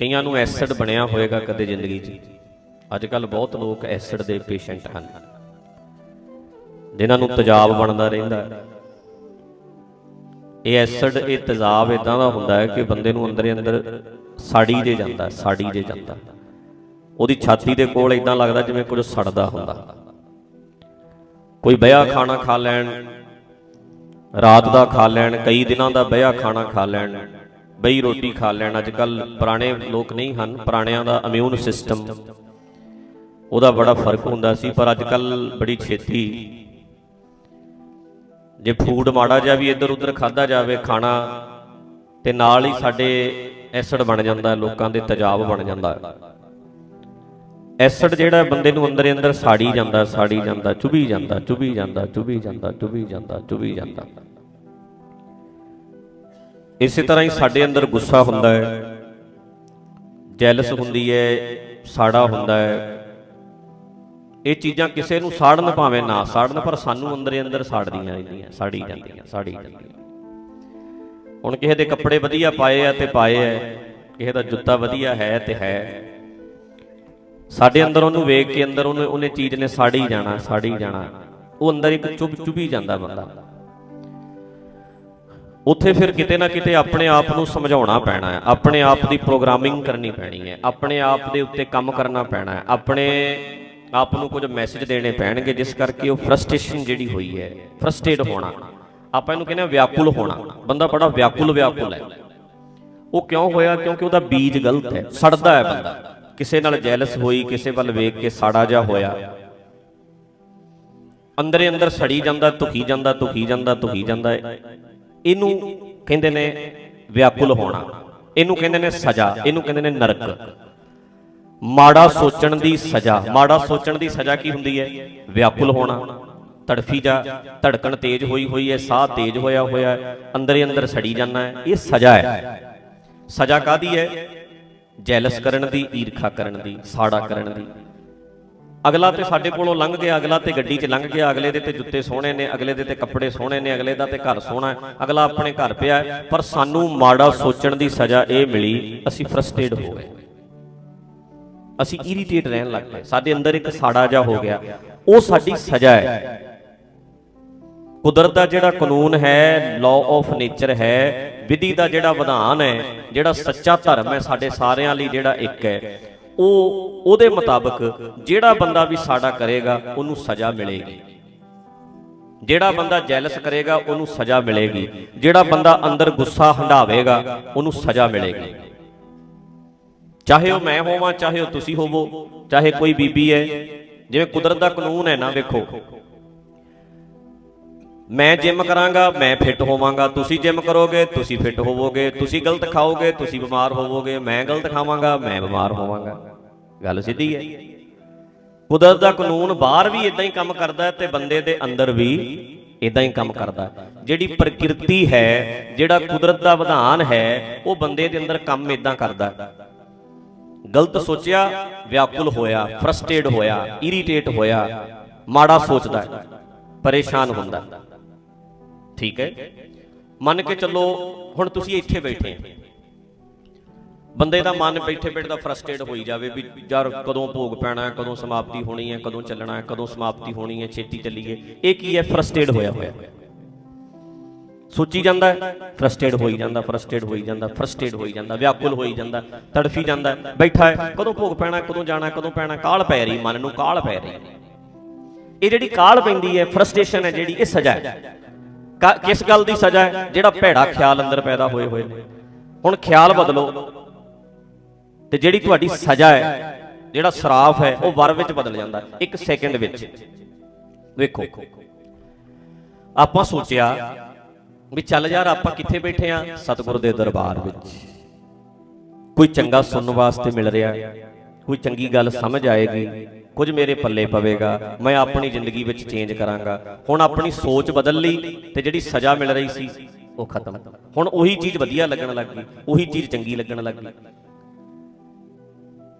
ਕਈਆਂ ਨੂੰ ਐਸਿਡ ਬਣਿਆ ਹੋਵੇਗਾ ਕਦੇ ਜ਼ਿੰਦਗੀ 'ਚ। ਅੱਜ ਕੱਲ ਬਹੁਤ ਲੋਕ ਐਸਿਡ ਦੇ ਪੇਸ਼ੈਂਟ ਹਨ। ਜਿਨ੍ਹਾਂ ਨੂੰ ਤੇਜ਼ਾਬ ਬਣਦਾ ਰਹਿੰਦਾ। ਇਹ ਐਸਿਡ ਇਹ ਤੇਜ਼ਾਬ ਇਦਾਂ ਦਾ ਹੁੰਦਾ ਹੈ ਕਿ ਬੰਦੇ ਨੂੰ ਅੰਦਰ ਅੰਦਰ ਸਾੜੀ ਜੇ ਜਾਂਦਾ ਸਾੜੀ ਜੇ ਜਾਂਦਾ। ਉਹਦੀ ਛਾਤੀ ਦੇ ਕੋਲ ਇਦਾਂ ਲੱਗਦਾ ਜਿਵੇਂ ਕੁਝ ਸੜਦਾ ਹੁੰਦਾ। ਕੋਈ ਬਿਆ ਖਾਣਾ ਖਾ ਲੈਣ ਰਾਤ ਦਾ ਖਾ ਲੈਣ ਕਈ ਦਿਨਾਂ ਦਾ ਬਿਆ ਖਾਣਾ ਖਾ ਲੈਣ। ਬਈ ਰੋਟੀ ਖਾ ਲੈਣ। ਅੱਜ ਕੱਲ ਪੁਰਾਣੇ ਲੋਕ ਨਹੀਂ ਹਨ, ਪੁਰਾਣਿਆਂ ਦਾ ਇਮਿਊਨ ਸਿਸਟਮ ਉਹਦਾ ਬੜਾ ਫ਼ਰਕ ਹੁੰਦਾ ਸੀ, ਪਰ ਅੱਜ ਕੱਲ ਬੜੀ ਛੇਤੀ ਜੇ ਫੂਡ ਮਾੜਾ ਜਿਹਾ ਵੀ ਇੱਧਰ ਉੱਧਰ ਖਾਦਾ ਜਾਵੇ, ਖਾਣਾ, ਤੇ ਨਾਲ ਹੀ ਸਾਡੇ ਐਸਿਡ ਬਣ ਜਾਂਦਾ, ਲੋਕਾਂ ਦੇ ਤਜਾਬ ਬਣ ਜਾਂਦਾ। ਹੈ। ਐਸਿਡ ਜਿਹੜਾ ਬੰਦੇ ਨੂੰ ਅੰਦਰ ਅੰਦਰ ਸਾੜੀ ਜਾਂਦਾ ਸਾੜੀ ਜਾਂਦਾ ਚੁਭੀ ਜਾਂਦਾ ਚੁਭੀ ਜਾਂਦਾ ਚੁਭੀ ਜਾਂਦਾ ਚੁਭੀ ਜਾਂਦਾ ਚੁਭੀ ਜਾਂਦਾ। ਇਸੇ ਤਰ੍ਹਾਂ ਹੀ ਸਾਡੇ ਅੰਦਰ ਗੁੱਸਾ ਹੁੰਦਾ ਹੈ। ਜੈਲਸ ਹੁੰਦੀ ਹੈ, ਸਾੜਾ ਹੁੰਦਾ ਹੈ। ਇਹ ਚੀਜ਼ਾਂ ਕਿਸੇ ਨੂੰ ਸਾੜਨ ਭਾਵੇਂ ਨਾ ਸਾੜਨ, ਪਰ ਸਾਨੂੰ ਅੰਦਰ ਅੰਦਰ ਸਾੜਦੀਆਂ ਰਹਿੰਦੀਆਂ, ਸਾੜੀ ਜਾਂਦੀਆਂ ਸਾੜੀ ਜਾਂਦੀਆਂ। ਹੁਣ ਕਿਸੇ ਦੇ ਕੱਪੜੇ ਵਧੀਆ ਪਾਏ ਆ ਤੇ ਪਾਏ ਆ, ਕਿਸੇ ਦਾ ਜੁੱਤਾ ਵਧੀਆ ਹੈ ਤੇ ਹੈ। ਸਾਡੇ ਅੰਦਰ ਉਹਨੂੰ ਵੇਖ ਕੇ ਅੰਦਰ ਉਹਨੇ ਉਹਨੇ ਚੀਜ਼ ਨੇ ਸਾੜੀ ਜਾਣਾ ਸਾੜੀ ਜਾਣਾ। ਉਹ ਅੰਦਰ ਇੱਕ ਚੁੱਭ ਚੁਭੀ ਜਾਂਦਾ ਬੰਦਾ। ਉੱਥੇ ਫਿਰ ਕਿਤੇ ਨਾ ਕਿਤੇ ਆਪਣੇ ਆਪ ਨੂੰ ਸਮਝਾਉਣਾ ਪੈਣਾ ਹੈ। ਆਪਣੇ ਆਪ ਦੀ ਪ੍ਰੋਗਰਾਮਿੰਗ ਕਰਨੀ ਪੈਣੀ ਹੈ। ਆਪਣੇ ਆਪ ਦੇ ਉੱਤੇ ਕੰਮ ਕਰਨਾ ਪੈਣਾ ਹੈ। ਆਪਣੇ ਆਪ ਨੂੰ ਕੁਝ ਮੈਸੇਜ ਦੇਣੇ ਪੈਣਗੇ, ਜਿਸ ਕਰਕੇ ਉਹ ਫਰਸਟ੍ਰੇਸ਼ਨ ਜਿਹੜੀ ਹੋਈ ਹੈ ਫਰਸਟ੍ਰੇਟ ਹੋਣਾ। ਆਪਾਂ ਇਹਨੂੰ ਕਹਿੰਦੇ ਆ ਵਿਆਕੁਲ ਹੋਣਾ। ਬੰਦਾ ਬੜਾ ਵਿਆਕੁਲ ਵਿਆਕੁਲ ਹੈ। ਉਹ ਕਿਉਂ ਹੋਇਆ? ਕਿਉਂਕਿ ਉਹਦਾ ਬੀਜ ਗਲਤ ਹੈ। ਸੜਦਾ ਹੈ ਬੰਦਾ। ਕਿਸੇ ਨਾਲ ਜੈਲਸ ਹੋਈ, ਕਿਸੇ ਵੱਲ ਵੇਖ ਕੇ ਸਾੜਾ ਜਾ ਹੋਇਆ। ਅੰਦਰੇ ਅੰਦਰ ਸੜੀ ਜਾਂਦਾ, ਧੁਖੀ ਜਾਂਦਾ ਧੁਖੀ ਜਾਂਦਾ ਧੁਖੀ ਜਾਂਦਾ। ਹੈ ਇਹਨੂੰ ਕਹਿੰਦੇ ਨੇ ਵਿਆਕੁਲ ਹੋਣਾ। ਇਹਨੂੰ ਕਹਿੰਦੇ ਨੇ ਸਜ਼ਾ, ਇਹਨੂੰ ਕਹਿੰਦੇ ਨੇ ਨਰਕ। ਮਾੜਾ ਸੋਚਣ ਦੀ ਸਜ਼ਾ, ਮਾੜਾ ਸੋਚਣ ਦੀ ਸਜ਼ਾ ਕੀ ਹੁੰਦੀ ਹੈ? ਵਿਆਕੁਲ ਹੋਣਾ। ਤੜਫੀ ਜਾ, ਧੜਕਣ ਤੇਜ਼ ਹੋਈ ਹੋਈ ਹੈ, ਸਾਹ ਤੇਜ਼ ਹੋਇਆ ਹੋਇਆ ਹੈ, ਅੰਦਰੇ ਅੰਦਰ ਸੜੀ ਜਾਂਦਾ ਹੈ, ਇਹ ਸਜ਼ਾ ਹੈ। ਸਜ਼ਾ ਕਾਦੀ ਹੈ? ਜੈਲਸ ਕਰਨ ਦੀ, ਈਰਖਾ ਕਰਨ ਦੀ, ਸਾੜਾ ਕਰਨ ਦੀ। ਅਗਲਾ ਤੇ ਸਾਡੇ ਕੋਲੋਂ ਲੰਘ ਗਿਆ, ਅਗਲਾ ਤੇ ਗੱਡੀ 'ਚ ਲੰਘ ਗਿਆ, ਅਗਲੇ ਦੇ ਤੇ ਜੁੱਤੇ ਸੋਹਣੇ ਨੇ, ਅਗਲੇ ਦੇ ਤੇ ਕੱਪੜੇ ਸੋਹਣੇ ਨੇ, ਅਗਲੇ ਦਾ ਤੇ ਘਰ ਸੋਹਣਾ ਅਗਲਾ ਆਪਣੇ ਘਰ ਪਿਆ ਪਰ ਸਾਨੂੰ ਮਾੜਾ ਸੋਚਣ ਦੀ ਸਜ਼ਾ ਇਹ ਮਿਲੀ, ਅਸੀਂ ਫਰਸਟ੍ਰੇਟ ਹੋ ਗਏ। ਅਸੀਂ ਇਰੀਟੇਟ ਰਹਿਣ ਲੱਗ ਪਏ। ਸਾਡੇ ਅੰਦਰ ਇੱਕ ਸਾੜਾ ਜਾ ਹੋ ਗਿਆ। ਉਹ ਸਾਡੀ ਸਜ਼ਾ ਹੈ। ਕੁਦਰਤ ਦਾ ਜਿਹੜਾ ਕਾਨੂੰਨ ਹੈ ਲਾਅ ਆਫ ਨੇਚਰ ਹੈ, ਵਿਧੀ ਦਾ ਜਿਹੜਾ ਵਿਧਾਨ ਹੈ, ਜਿਹੜਾ ਸੱਚਾ ਧਰਮ ਹੈ, ਸਾਡੇ ਸਾਰਿਆਂ ਲਈ ਜਿਹੜਾ ਇੱਕ ਹੈ। ਉਹ ਉਹਦੇ ਮੁਤਾਬਕ ਜਿਹੜਾ ਬੰਦਾ ਵੀ ਸਾਡਾ ਕਰੇਗਾ, ਉਹਨੂੰ ਸਜ਼ਾ ਮਿਲੇਗੀ। ਜਿਹੜਾ ਬੰਦਾ ਜੈਲਸ ਕਰੇਗਾ, ਉਹਨੂੰ ਸਜ਼ਾ ਮਿਲੇਗੀ। ਜਿਹੜਾ ਬੰਦਾ ਅੰਦਰ ਗੁੱਸਾ ਹੰਡਾਵੇਗਾ, ਉਹਨੂੰ ਸਜ਼ਾ ਮਿਲੇਗੀ। ਚਾਹੇ ਉਹ ਮੈਂ ਹੋਵਾਂ, ਚਾਹੇ ਉਹ ਤੁਸੀਂ ਹੋਵੋ, ਚਾਹੇ ਕੋਈ ਬੀਬੀ ਹੈ, ਜਿਵੇਂ ਕੁਦਰਤ ਦਾ ਕਾਨੂੰਨ ਹੈ ਨਾ, ਵੇਖੋ। ਮੈਂ ਜਿਮ ਕਰਾਂਗਾ, ਮੈਂ ਫਿੱਟ ਹੋਵਾਂਗਾ। ਤੁਸੀਂ ਜਿਮ ਕਰੋਗੇ, ਤੁਸੀਂ ਫਿੱਟ ਹੋਵੋਗੇ। ਤੁਸੀਂ ਗਲਤ ਖਾਓਗੇ, ਤੁਸੀਂ ਬਿਮਾਰ ਹੋਵੋਗੇ। ਮੈਂ ਗਲਤ ਖਾਵਾਂਗਾ, ਮੈਂ ਬਿਮਾਰ ਹੋਵਾਂਗਾ। ਗੱਲ ਸਿੱਧੀ ਹੈ। ਕੁਦਰਤ ਦਾ ਕਾਨੂੰਨ ਬਾਹਰ ਵੀ ਇਦਾਂ ਹੀ ਕੰਮ ਕਰਦਾ ਹੈ ਤੇ ਬੰਦੇ ਦੇ ਅੰਦਰ ਵੀ ਇਦਾਂ ਹੀ ਕੰਮ ਕਰਦਾ ਜਿਹੜੀ ਪ੍ਰਕਿਰਤੀ ਹੈ, ਜਿਹੜਾ ਕੁਦਰਤ ਦਾ ਵਿਧਾਨ ਹੈ, ਉਹ ਬੰਦੇ ਦੇ ਅੰਦਰ ਕੰਮ ਇਦਾਂ ਕਰਦਾ ਗਲਤ ਸੋਚਿਆ, ਵਿਆਕੁਲ ਹੋਇਆ ਫਰਸਟ੍ਰੇਟ ਹੋਇਆ ਇਰੀਟੇਟ ਹੋਇਆ, ਮਾੜਾ ਸੋਚਦਾ ਪਰੇਸ਼ਾਨ ਹੁੰਦਾ ਠੀਕ ਹੈ। ਮੰਨ ਕੇ ਚੱਲੋ, ਹੁਣ ਤੁਸੀਂ ਇੱਥੇ ਬੈਠੇ ਹੋ ਬੰਦੇ ਦਾ ਮਨ ਬੈਠੇ ਬੈਠੇ ਦਾ ਫਰਸਟ੍ਰੇਟ ਹੋਈ ਜਾਵੇ ਵੀ ਯਾਰ ਕਦੋਂ ਭੋਗ ਪੈਣਾ ਹੈ, ਕਦੋਂ ਸਮਾਪਤੀ ਹੋਣੀ ਹੈ, ਕਦੋਂ ਚੱਲਣਾ ਹੈ, ਕਦੋਂ ਸਮਾਪਤੀ ਹੋਣੀ ਹੈ, ਛੇਤੀ ਚੱਲੀਏ। ਇਹ ਕੀ ਹੈ? ਫਰਸਟ੍ਰੇਟ ਹੋਇਆ ਹੋਇਆ। ਸੋਚੀ ਜਾਂਦਾ ਹੈ ਫਰਸਟ੍ਰੇਟ ਹੋਈ ਜਾਂਦਾ ਫਰਸਟ੍ਰੇਟ ਹੋਈ ਜਾਂਦਾ ਫਰਸਟ੍ਰੇਟ ਹੋਈ ਜਾਂਦਾ, ਵਿਆਕੁਲ ਹੋਈ ਜਾਂਦਾ, ਤੜਫੀ ਜਾਂਦਾ ਬੈਠਾ ਹੈ, ਕਦੋਂ ਭੋਗ ਪੈਣਾ ਕਦੋਂ ਜਾਣਾ ਕਦੋਂ ਪੈਣਾ ਕਾਲ ਪੈ ਰਹੀ, ਮਨ ਨੂੰ ਕਾਲ ਪੈ ਰਹੀ। ਇਹ ਜਿਹੜੀ ਕਾਲ ਪੈਂਦੀ ਹੈ ਫਰਸਟ੍ਰੇਸ਼ਨ ਹੈ ਜਿਹੜੀ, ਇਹ ਸਜ਼ਾ ਹੈ। ਕਾ- ਕਿਸ ਗੱਲ ਦੀ ਸਜ਼ਾ ਹੈ? ਜਿਹੜਾ ਭੈੜਾ ਖਿਆਲ ਅੰਦਰ ਪੈਦਾ ਹੋਏ ਹੋਏ ਨੇ। ਹੁਣ ਖਿਆਲ ਬਦਲੋ। ਤੇ ਜਿਹੜੀ ਤੁਹਾਡੀ ਸਜ਼ਾ ਹੈ ਜਿਹੜਾ ਸਰਾਫ ਹੈ ਉਹ ਵਰ ਵਿੱਚ ਬਦਲ ਜਾਂਦਾ ਇੱਕ ਸੈਕਿੰਡ ਵਿੱਚ। ਵੇਖੋ। ਆਪਾਂ ਸੋਚਿਆ ਵੀ ਚੱਲ ਯਾਰ ਆਪਾਂ ਕਿੱਥੇ ਬੈਠੇ ਆ? ਸਤਿਗੁਰ ਦੇ ਦਰਬਾਰ ਵਿੱਚ। ਕੋਈ ਚੰਗਾ ਸੁਣਨ ਵਾਸਤੇ ਮਿਲ ਰਿਹਾ ਕੋਈ ਚੰਗੀ ਗੱਲ ਸਮਝ ਆਏਗੀ। ਕੁਝ ਮੇਰੇ ਪੱਲੇ ਪਵੇਗਾ। ਮੈਂ ਆਪਣੀ ਜ਼ਿੰਦਗੀ ਵਿੱਚ ਚੇਂਜ ਕਰਾਂਗਾ। ਹੁਣ ਆਪਣੀ ਸੋਚ ਬਦਲ ਲਈ ਤੇ ਜਿਹੜੀ ਸਜ਼ਾ ਮਿਲ ਰਹੀ ਸੀ ਉਹ ਖਤਮ। ਹੁਣ ਉਹੀ ਚੀਜ਼ ਵਧੀਆ ਲੱਗਣ ਲੱਗ ਗਈ। ਉਹੀ ਚੀਜ਼ ਚੰਗੀ ਲੱਗਣ ਲੱਗ ਗਈ।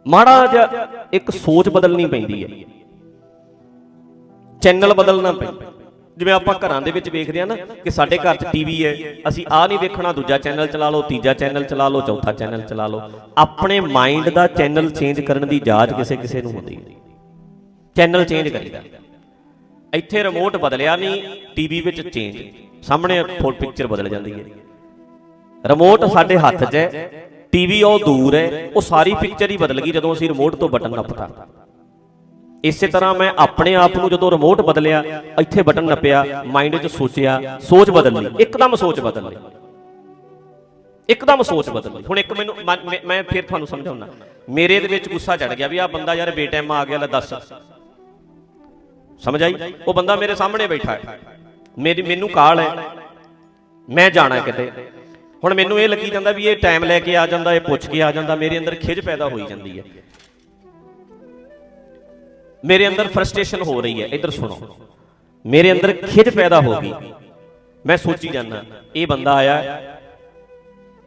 ਮਾੜਾ ਜਿਹਾ ਇੱਕ ਸੋਚ ਬਦਲਣੀ ਪੈਂਦੀ ਹੈ। ਚੈਨਲ ਬਦਲਣਾ ਪੈਂਦਾ ਜਿਵੇਂ ਆਪਾਂ ਘਰਾਂ ਦੇ ਵਿੱਚ ਵੇਖਦੇ ਆ ਨਾ ਕਿ ਸਾਡੇ ਘਰ 'ਚ ਟੀਵੀ ਹੈ, ਅਸੀਂ ਆਹ ਨਹੀਂ ਵੇਖਣਾ, ਦੂਜਾ ਚੈਨਲ ਚਲਾ ਲਓ, ਤੀਜਾ ਚੈਨਲ ਚਲਾ ਲਓ, ਚੌਥਾ ਚੈਨਲ ਚਲਾ ਲਓ। ਆਪਣੇ ਮਾਈਂਡ ਦਾ ਚੈਨਲ ਚੇਂਜ ਕਰਨ ਦੀ ਜਾਚ ਕਿਸੇ ਕਿਸੇ ਨੂੰ ਹੁੰਦੀ ਹੈ। ਚੈਨਲ ਚੇਂਜ ਕਰੀਦਾ। ਇੱਥੇ ਰਿਮੋਟ ਬਦਲਿਆ ਨਹੀਂ, ਟੀਵੀ ਵਿੱਚ ਚੇਂਜ ਸਾਹਮਣੇ ਫੋਟ ਪਿਕਚਰ ਬਦਲ ਜਾਂਦੀ ਹੈ। ਰਿਮੋਟ ਸਾਡੇ ਹੱਥ 'ਚ ਹੈ। ਟੀਵੀ ਉਹ ਦੂਰ ਹੈ, ਉਹ ਸਾਰੀ ਪਿਕਚਰ ਹੀ ਬਦਲ ਗਈ ਜਦੋਂ ਅਸੀਂ ਰਿਮੋਟ ਤੋਂ ਬਟਨ ਨੱਪਤਾ। ਇਸੇ ਤਰ੍ਹਾਂ ਮੈਂ ਆਪਣੇ ਆਪ ਨੂੰ ਜਦੋਂ ਰਿਮੋਟ ਬਦਲਿਆ, ਇੱਥੇ ਬਟਨ ਨੱਪਿਆ ਮਾਈਂਡ 'ਚ ਸੋਚਿਆ, ਸੋਚ ਬਦਲ ਲਈ, ਇੱਕਦਮ ਸੋਚ ਬਦਲ ਲਈ। ਇੱਕਦਮ ਸੋਚ ਬਦਲ ਲਈ। ਹੁਣ ਇੱਕ ਮੈਨੂੰ ਮੈਂ- ਮੈਂ- ਫਿਰ ਤੁਹਾਨੂੰ ਸਮਝਾਉਣਾ ਮੇਰੇ ਦੇ ਵਿੱਚ ਗੁੱਸਾ ਚੜ ਗਿਆ ਵੀ ਆ ਬੰਦਾ ਯਾਰ ਬੇਟਾਈਮ ਆ ਗਿਆ, ਲੈ ਦੱਸ। ਸਮਝ ਆਈ? ਉਹ ਬੰਦਾ ਮੇਰੇ ਸਾਹਮਣੇ ਬੈਠਾ ਹੈ। ਮੇਰੀ, ਮੈਨੂੰ ਕਾਲ ਹੈ। ਮੈਂ ਜਾਣਾ ਕਿਤੇ। ਹੁਣ ਮੈਨੂੰ ਇਹ ਲੱਗੀ ਜਾਂਦਾ ਵੀ ਇਹ ਟਾਈਮ ਲੈ ਕੇ ਆ ਜਾਂਦਾ, ਇਹ ਪੁੱਛ ਕੇ ਆ ਜਾਂਦਾ, ਮੇਰੇ ਅੰਦਰ ਖਿਜ ਪੈਦਾ ਹੋਈ ਜਾਂਦੀ ਹੈ। ਮੇਰੇ ਅੰਦਰ ਫਰਸਟ੍ਰੇਸ਼ਨ ਹੋ ਰਹੀ ਹੈ। ਇੱਧਰ ਸੁਣੋ। ਮੇਰੇ ਅੰਦਰ ਖਿਜ ਪੈਦਾ ਹੋ ਗਈ। ਮੈਂ ਸੋਚੀ ਜਾਂਦਾ, ਇਹ ਬੰਦਾ ਆਇਆ,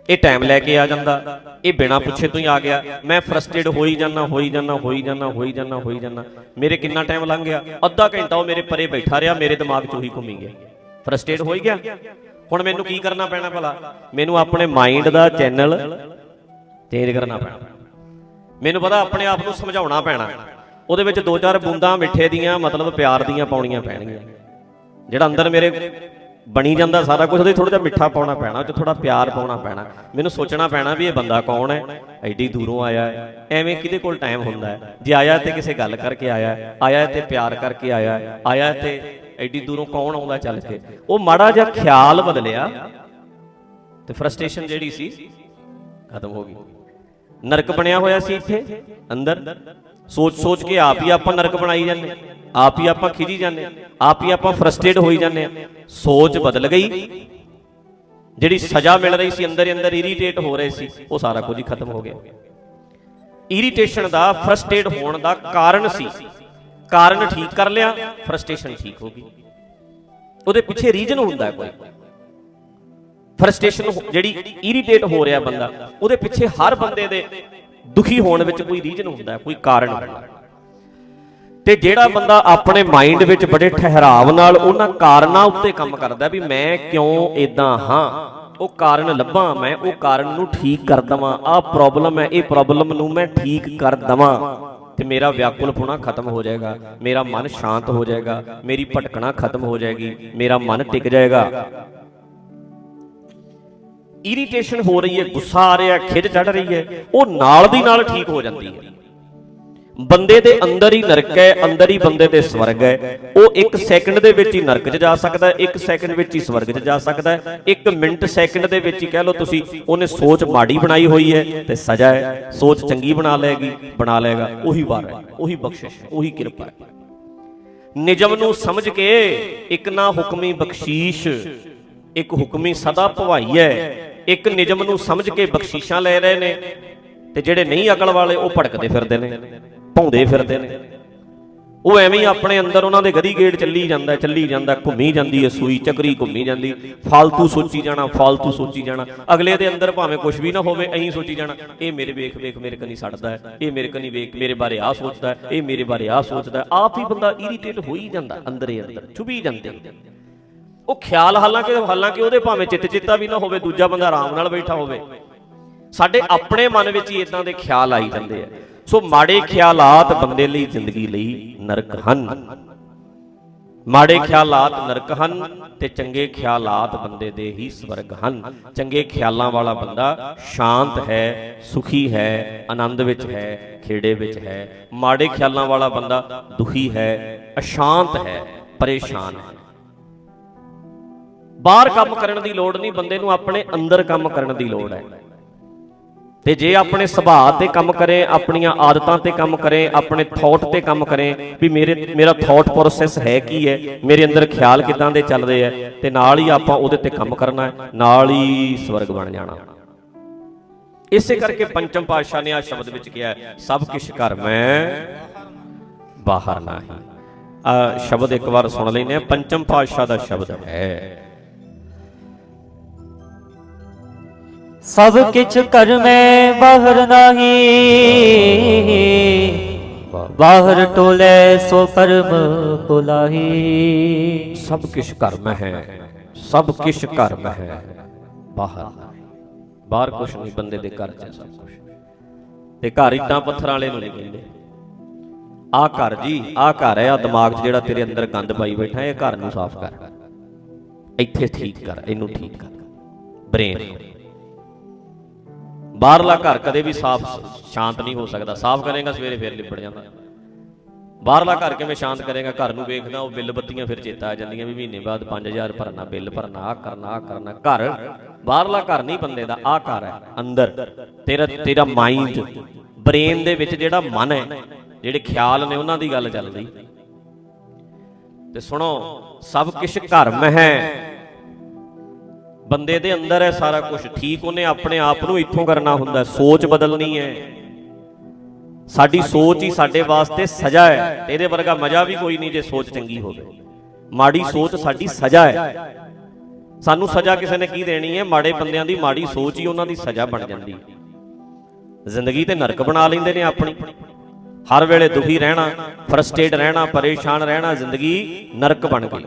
ਇਹ ਟਾਈਮ ਲੈ ਕੇ ਆ ਜਾਂਦਾ, ਇਹ ਬਿਨਾ ਪੁੱਛੇ ਤੋਂ ਹੀ ਆ ਗਿਆ। ਮੈਂ ਫਰਸਟ੍ਰੇਟ ਹੋਈ ਜਾਂਦਾ ਹੋਈ ਜਾਂਦਾ ਹੋਈ ਜਾਂਦਾ ਹੋਈ ਜਾਂਦਾ ਹੋਈ ਜਾਂਦਾ। ਮੇਰੇ ਕਿੰਨਾ ਟਾਈਮ ਲੰਘ ਗਿਆ? ਅੱਧਾ ਘੰਟਾ ਉਹ ਮੇਰੇ ਪਰੇ ਬੈਠਾ ਰਿਹਾ, ਮੇਰੇ ਦਿਮਾਗ 'ਚ ਉਹੀ ਘੁੰਮੀ ਗਿਆ। ਫਰਸਟ੍ਰੇਟ ਹੋਈ ਗਿਆ? ਹੁਣ ਮੈਨੂੰ ਕੀ ਕਰਨਾ ਪੈਣਾ ਭਲਾ? ਮੈਨੂੰ ਆਪਣੇ ਮਾਈਂਡ ਦਾ ਚੈਨਲ ਚੇਂਜ ਕਰਨਾ ਪੈਣਾ। ਮੈਨੂੰ ਪਤਾ ਆਪਣੇ ਆਪ ਨੂੰ ਸਮਝਾਉਣਾ ਪੈਣਾ। ਉਹਦੇ ਵਿੱਚ ਦੋ ਚਾਰ ਬੂੰਦਾਂ ਮਿੱਠੇ ਦੀਆਂ, ਮਤਲਬ ਪਿਆਰ ਦੀਆਂ ਪਾਉਣੀਆਂ ਪੈਣਗੀਆਂ। ਜਿਹੜਾ ਅੰਦਰ ਮੇਰੇ ਬਣੀ ਜਾਂਦਾ ਸਾਰਾ ਕੁਝ, ਉਹਦੇ ਥੋੜਾ ਜਿਹਾ ਮਿੱਠਾ ਪਾਉਣਾ ਪੈਣਾ, ਉਹ ਚ ਥੋੜਾ ਪਿਆਰ ਪਾਉਣਾ ਪੈਣਾ। ਮੈਨੂੰ ਸੋਚਣਾ ਪੈਣਾ ਵੀ ਇਹ ਬੰਦਾ ਕੌਣ ਹੈ? ਐਡੀ ਦੂਰੋਂ ਆਇਆ ਹੈ। ਐਵੇਂ ਕਿਹਦੇ ਕੋਲ ਟਾਈਮ ਹੁੰਦਾ ਹੈ? ਜੇ ਆਇਆ ਤੇ ਕਿਸੇ ਗੱਲ ਕਰਕੇ ਆਇਆ ਆਇਆ ਹੈ ਤੇ ਪਿਆਰ ਕਰਕੇ ਆਇਆ ਆਇਆ ਹੈ ਤੇ ਐਡੀ ਦੂਰੋਂ ਕੌਣ ਆਉਂਦਾ ਚੱਲ ਕੇ? ਉਹ ਮਾੜਾ ਜਿਹਾ ਖਿਆਲ ਬਦਲਿਆ ਤੇ ਫਰਸਟ੍ਰੇਸ਼ਨ ਜਿਹੜੀ ਸੀ ਖਤਮ ਹੋ ਗਈ। ਨਰਕ ਬਣਿਆ ਹੋਇਆ ਸੀ ਇੱਥੇ ਅੰਦਰ। ਸੋਚ ਸੋਚ ਕੇ ਆਪ ਹੀ ਆਪਾਂ ਨਰਕ ਬਣਾਈ ਜਾਂਦੇ ਆਪ ਹੀ ਆਪਾਂ ਖਿਜੀ ਜਾਂਦੇ ਆਪ ਹੀ ਆਪਾਂ ਫਰਸਟ੍ਰੇਟ ਹੋਈ ਜਾਂਦੇ ਸੋਚ ਬਦਲ ਗਈ। ਜਿਹੜੀ ਸਜ਼ਾ ਮਿਲ ਰਹੀ ਸੀ ਅੰਦਰ ਹੀ ਅੰਦਰ ਇਰੀਟੇਟ ਹੋ ਰਹੇ ਸੀ ਉਹ ਸਾਰਾ ਕੁਝ ਹੀ ਖਤਮ ਹੋ ਗਿਆ। ਇਰੀਟੇਸ਼ਨ ਦਾ ਫਰਸਟ੍ਰੇਟ ਹੋਣ ਦਾ ਕਾਰਨ ਸੀ। ਕਾਰਨ ਠੀਕ ਕਰ ਲਿਆ ਫਰਸਟ੍ਰੇਸ਼ਨ ਠੀਕ ਹੋ ਗਈ। ਉਹਦੇ ਪਿੱਛੇ ਰੀਜਨ ਹੁੰਦਾ ਕੋਈ। ਫਰਸਟ੍ਰੇਸ਼ਨ ਜਿਹੜੀ ਇਰੀਟੇਟ ਹੋ ਰਿਹਾ ਬੰਦਾ, ਉਹਦੇ ਪਿੱਛੇ ਹਰ ਬੰਦੇ ਦੇ ਦੁਖੀ ਹੋਣ ਵਿੱਚ ਕੋਈ ਰੀਜਨ ਹੁੰਦਾ, ਕੋਈ ਕਾਰਨ ਹੁੰਦਾ। ਤੇ ਜਿਹੜਾ ਬੰਦਾ ਆਪਣੇ ਮਾਈਂਡ ਵਿੱਚ ਬੜੇ ਠਹਿਰਾਵ ਨਾਲ ਉਹਨਾਂ ਕਾਰਨਾਂ ਉੱਤੇ ਕੰਮ ਕਰਦਾ ਵੀ ਮੈਂ ਕਿਉਂ ਇਦਾਂ ਹਾਂ, ਉਹ ਕਾਰਨ ਲੱਭਾਂ ਮੈਂ, ਉਹ ਕਾਰਨ ਨੂੰ ਠੀਕ ਕਰ ਦਵਾਂ, ਆਹ ਪ੍ਰੋਬਲਮ ਹੈ, ਇਹ ਪ੍ਰੋਬਲਮ ਨੂੰ ਮੈਂ ਠੀਕ ਕਰ ਦਵਾਂ। ਤੇ ਮੇਰਾ ਵਿਆਕੁਲਪੁਣਾ ਖਤਮ ਹੋ ਜਾਏਗਾ, ਮੇਰਾ ਮਨ ਸ਼ਾਂਤ ਹੋ ਜਾਏਗਾ, ਮੇਰੀ ਭਟਕਣਾ ਖਤਮ ਹੋ ਜਾਏਗੀ, ਮੇਰਾ ਮਨ ਟਿਕ ਜਾਏਗਾ। ਇਰੀਟੇਸ਼ਨ ਹੋ ਰਹੀ ਹੈ, ਗੁੱਸਾ ਆ ਰਿਹਾ ਖਿਜ ਚੜ ਰਹੀ ਹੈ, ਉਹ ਨਾਲ ਦੀ ਨਾਲ ਠੀਕ ਹੋ ਜਾਂਦੀ ਹੈ। ਬੰਦੇ ਦੇ ਅੰਦਰ ਹੀ ਨਰਕ ਹੈ, ਅੰਦਰ ਹੀ ਬੰਦੇ ਦੇ ਸਵਰਗ ਹੈ। ਉਹ 1 ਸੈਕਿੰਡ ਦੇ ਵਿੱਚ ਹੀ ਨਰਕ 'ਚ ਜਾ ਸਕਦਾ ਹੈ 1 ਸੈਕਿੰਡ ਵਿੱਚ ਹੀ ਸਵਰਗ 'ਚ ਜਾ ਸਕਦਾ ਹੈ 1 ਮਿੰਟ ਸੈਕਿੰਡ ਦੇ ਵਿੱਚ ਹੀ ਕਹਿ ਲਓ ਤੁਸੀਂ, ਉਹਨੇ ਸੋਚ ਮਾੜੀ ਬਣਾਈ ਹੋਈ ਹੈ ਤੇ ਸਜ਼ਾ ਹੈ, ਸੋਚ ਚੰਗੀ ਬਣਾ ਲਏਗੀ, ਬਣਾ ਲਏਗਾ, ਉਹੀ ਵਾਰ ਹੈ, ਉਹੀ ਬਖਸ਼ਿਸ਼ ਹੈ, ਉਹੀ ਕਿਰਪਾ ਹੈ। ਨਿਜਮ ਨੂੰ ਸਮਝ ਕੇ ਇੱਕ ਨਾ ਹੁਕਮੀ ਬਖਸ਼ੀਸ਼, ਇੱਕ ਹੁਕਮੀ ਸਦਾ ਭਵਾਈ ਹੈ, ਇੱਕ ਨਿਜਮ ਨੂੰ ਸਮਝ ਕੇ ਬਖਸ਼ੀਸ਼ਾਂ ਲੈ ਰਹੇ ਨੇ ਤੇ ਜਿਹੜੇ ਨਹੀਂ ਅਕਲ ਵਾਲੇ ਉਹ ਭੜਕਦੇ ਫਿਰਦੇ ਨੇ। ਭੌਂਦੇ ਫਿਰਦੇ ਨੇ। ਉਹ ਐਵੇਂ ਹੀ ਆਪਣੇ ਅੰਦਰ ਉਹਨਾਂ ਦੇ ਗਦੀ ਗੇੜ ਚੱਲੀ ਜਾਂਦਾ ਚੱਲੀ ਜਾਂਦਾ, ਘੁੰਮੀ ਜਾਂਦੀ ਹੈ, ਸੂਈ ਚੱਕਰੀ ਘੁੰਮੀ ਜਾਂਦੀ। ਫਾਲਤੂ ਸੋਚੀ ਜਾਣਾ, ਫਾਲਤੂ ਸੋਚੀ ਜਾਣਾ। ਅਗਲੇ ਦੇ ਅੰਦਰ ਭਾਵੇਂ ਕੁਝ ਵੀ ਨਾ ਹੋਵੇ, ਐਂ ਸੋਚੀ ਜਾਣਾ, ਇਹ ਮੇਰੇ ਵੇਖ ਵੇਖ, ਮੇਰੇ ਕਨੀ ਸੜਦਾ ਇਹ ਮੇਰੇ ਕਨੀ ਵੇਖ, ਮੇਰੇ ਬਾਰੇ ਆ ਸੋਚਦਾ ਇਹ ਮੇਰੇ ਬਾਰੇ ਆ ਸੋਚਦਾ ਆਪ ਹੀ ਬੰਦਾ ਇਰੀਟੇਟ ਹੋ ਹੀ ਜਾਂਦਾ ਅੰਦਰੇ ਅੰਦਰ ਚੁਭੀ ਜਾਂਦੇ ਉਹ ਖਿਆਲ ਹਾਲਾਂਕਿ ਹਾਲਾਂਕਿ ਉਹਦੇ ਭਾਵੇਂ ਚਿੱਤ ਚਿੱਤਾ ਵੀ ਨਾ ਹੋਵੇ, ਦੂਜਾ ਬੰਦਾ ਆਰਾਮ ਨਾਲ ਬੈਠਾ ਹੋਵੇ। ਸਾਡੇ ਆਪਣੇ ਮਨ ਵਿੱਚ ਹੀ ਇਦਾਂ ਦੇ ਖਿਆਲ ਆਈ ਜਾਂਦੇ ਆ। ਸੋ ਮਾੜੇ ਖਿਆਲਾਤ ਬੰਦੇ ਲਈ ਜ਼ਿੰਦਗੀ ਲਈ ਨਰਕ ਹਨ। ਮਾੜੇ ਖਿਆਲਾਤ ਨਰਕ ਹਨ ਤੇ ਚੰਗੇ ਖਿਆਲਾਤ ਬੰਦੇ ਦੇ ਹੀ ਸਵਰਗ ਹਨ। ਚੰਗੇ ਖਿਆਲਾਂ ਵਾਲਾ ਬੰਦਾ ਸ਼ਾਂਤ ਹੈ ਸੁਖੀ ਹੈ ਆਨੰਦ ਵਿੱਚ ਹੈ ਖੇੜੇ ਵਿੱਚ ਹੈ। ਮਾੜੇ ਖਿਆਲਾਂ ਵਾਲਾ ਬੰਦਾ ਦੁਖੀ ਹੈ ਅਸ਼ਾਂਤ ਹੈ ਪਰੇਸ਼ਾਨ ਹੈ। ਬਾਹਰ ਕੰਮ ਕਰਨ ਦੀ ਲੋੜ ਨਹੀਂ ਬੰਦੇ ਨੂੰ ਆਪਣੇ ਅੰਦਰ ਕੰਮ ਕਰਨ ਦੀ ਲੋੜ ਹੈ। ਤੇ ਜੇ ਆਪਣੇ ਸੁਭਾਅ ਤੇ ਕੰਮ ਕਰੇ, ਆਪਣੀਆਂ ਆਦਤਾਂ ਤੇ ਕੰਮ ਕਰੇ, ਆਪਣੇ ਥਾਟ ਤੇ ਕੰਮ ਕਰੇ, ਵੀ ਮੇਰੇ, ਮੇਰਾ ਥਾਟ ਪ੍ਰੋਸੈਸ ਹੈ ਕੀ ਹੈ, ਮੇਰੇ ਅੰਦਰ ਖਿਆਲ ਕਿਦਾਂ ਦੇ ਚੱਲਦੇ ਆ ਤੇ ਨਾਲ ਹੀ ਆਪਾਂ ਉਹਦੇ ਤੇ ਕੰਮ ਕਰਨਾ ਹੈ, ਨਾਲ ਹੀ ਸਵਰਗ ਬਣ ਜਾਣਾ। ਇਸੇ ਕਰਕੇ ਪੰਚਮ ਪਾਤਸ਼ਾਹ ਨੇ ਆ ਸ਼ਬਦ ਵਿੱਚ ਕਿਹਾ ਸਭ ਕਿਛ ਕਰ ਮੈਂ, ਬਾਹਰ ਨਹੀਂ। ਆ ਸ਼ਬਦ ਇੱਕ ਵਾਰ ਸੁਣ ਲੈਨੇ ਆ ਪੰਚਮ ਪਾਤਸ਼ਾਹ ਦਾ ਸ਼ਬਦ ਹੈ। ਸਭ ਕਿਛ ਕਰ ਮੈਂ ਬਾਹਰ ਨਹੀਂ। ਬਾਹਰ ਟੋਲੇ ਸੋ ਪਰਮ ਪੁਲਾਹੀ ਸਭ ਕਿਛ ਕਰਮ ਹੈ, ਸਭ ਕਿਛ ਕਰਮ ਹੈ, ਬਾਹਰ ਬਾਹਰ ਕੁਛ ਨਹੀਂ, ਬੰਦੇ ਦੇ ਘਰ 'ਚ ਸਭ ਕੁਛ। ਤੇ ਘਰ ਇੱਟਾਂ ਪੱਥਰਾਂ ਵਾਲੇ ਨੂੰ ਨਹੀਂ ਕਹਿੰਦੇ। ਆ ਘਰ ਜੀ, ਆ ਘਰ ਹੈ, ਆ ਦਿਮਾਗ 'ਚ ਜਿਹੜਾ ਤੇਰੇ ਅੰਦਰ ਗੰਦ ਪਾਈ ਬੈਠਾ ਇਹ ਘਰ ਨੂੰ ਸਾਫ਼ ਕਰ। ਇੱਥੇ ਠੀਕ ਕਰ, ਇਹਨੂੰ ਠੀਕ ਕਰ। ਬ੍ਰੇਨ ਬਾਹਰਲਾ ਘਰ ਕਦੇ ਵੀ ਸਾਫ਼ ਸ਼ਾਂਤ ਨਹੀਂ ਹੋ ਸਕਦਾ। ਸਾਫ਼ ਕਰੇਗਾ, ਸਵੇਰੇ ਫੇਰ ਲਿਪੜ ਜਾਂਦਾ। ਬਾਹਰਲਾ ਘਰ ਕਿਵੇਂ ਸ਼ਾਂਤ ਕਰੇਗਾ? ਘਰ ਨੂੰ ਵੇਖਦਾ, ਉਹ ਬਿੱਲ ਬੱਤੀਆਂ ਫਿਰ ਚੇਤਾ ਆ ਜਾਂਦੀਆਂ ਵੀ ਮਹੀਨੇ ਬਾਅਦ 5000 ਭਰਨਾ, ਬਿੱਲ ਭਰਨਾ ਆ ਕਰਨਾ ਆ ਕਰਨਾ। ਘਰ ਬਾਹਰਲਾ ਘਰ ਨਹੀਂ ਬੰਦੇ ਦਾ ਆ ਘਰ ਹੈ, ਅੰਦਰ। ਤੇਰਾ ਤੇਰਾ ਮਾਈਂਡ ਬ੍ਰੇਨ ਦੇ ਵਿੱਚ ਜਿਹੜਾ ਮਨ ਹੈ, ਜਿਹੜੇ ਖਿਆਲ ਨੇ, ਉਹਨਾਂ ਦੀ ਗੱਲ ਚੱਲਦੀ। ਤੇ ਸੁਣੋ, ਸਭ ਕੁਝ ਧਰਮ ਹੈ। ਬੰਦੇ ਦੇ ਅੰਦਰ ਹੈ, ਸਾਰਾ ਕੁਝ ਠੀਕ ਉਹਨੇ ਆਪਣੇ ਆਪ ਨੂੰ ਇੱਥੋਂ ਕਰਨਾ ਹੁੰਦਾ ਸੋਚ ਬਦਲਣੀ ਹੈ। ਸਾਡੀ ਸੋਚ ਹੀ ਸਾਡੇ ਵਾਸਤੇ ਸਜ਼ਾ ਹੈ। ਤੇ ਇਹਦੇ ਵਰਗਾ ਮਜ਼ਾ ਵੀ ਕੋਈ ਨਹੀਂ ਜੇ ਸੋਚ ਚੰਗੀ ਹੋਵੇ। ਮਾੜੀ ਸੋਚ ਸਾਡੀ ਸਜ਼ਾ ਹੈ। ਸਾਨੂੰ ਸਜ਼ਾ ਕਿਸੇ ਨੇ ਕੀ ਦੇਣੀ ਹੈ? ਮਾੜੇ ਬੰਦਿਆਂ ਦੀ ਮਾੜੀ ਸੋਚ ਹੀ ਉਹਨਾਂ ਦੀ ਸਜ਼ਾ ਬਣ ਜਾਂਦੀ ਹੈ। ਜ਼ਿੰਦਗੀ ਤੇ ਨਰਕ ਬਣਾ ਲੈਂਦੇ ਨੇ ਆਪਣੀ। ਹਰ ਵੇਲੇ ਦੁਖੀ ਰਹਿਣਾ ਫਰਸਟ੍ਰੇਟ ਰਹਿਣਾ, ਪਰੇਸ਼ਾਨ ਰਹਿਣਾ, ਜ਼ਿੰਦਗੀ ਨਰਕ ਬਣ ਗਈ।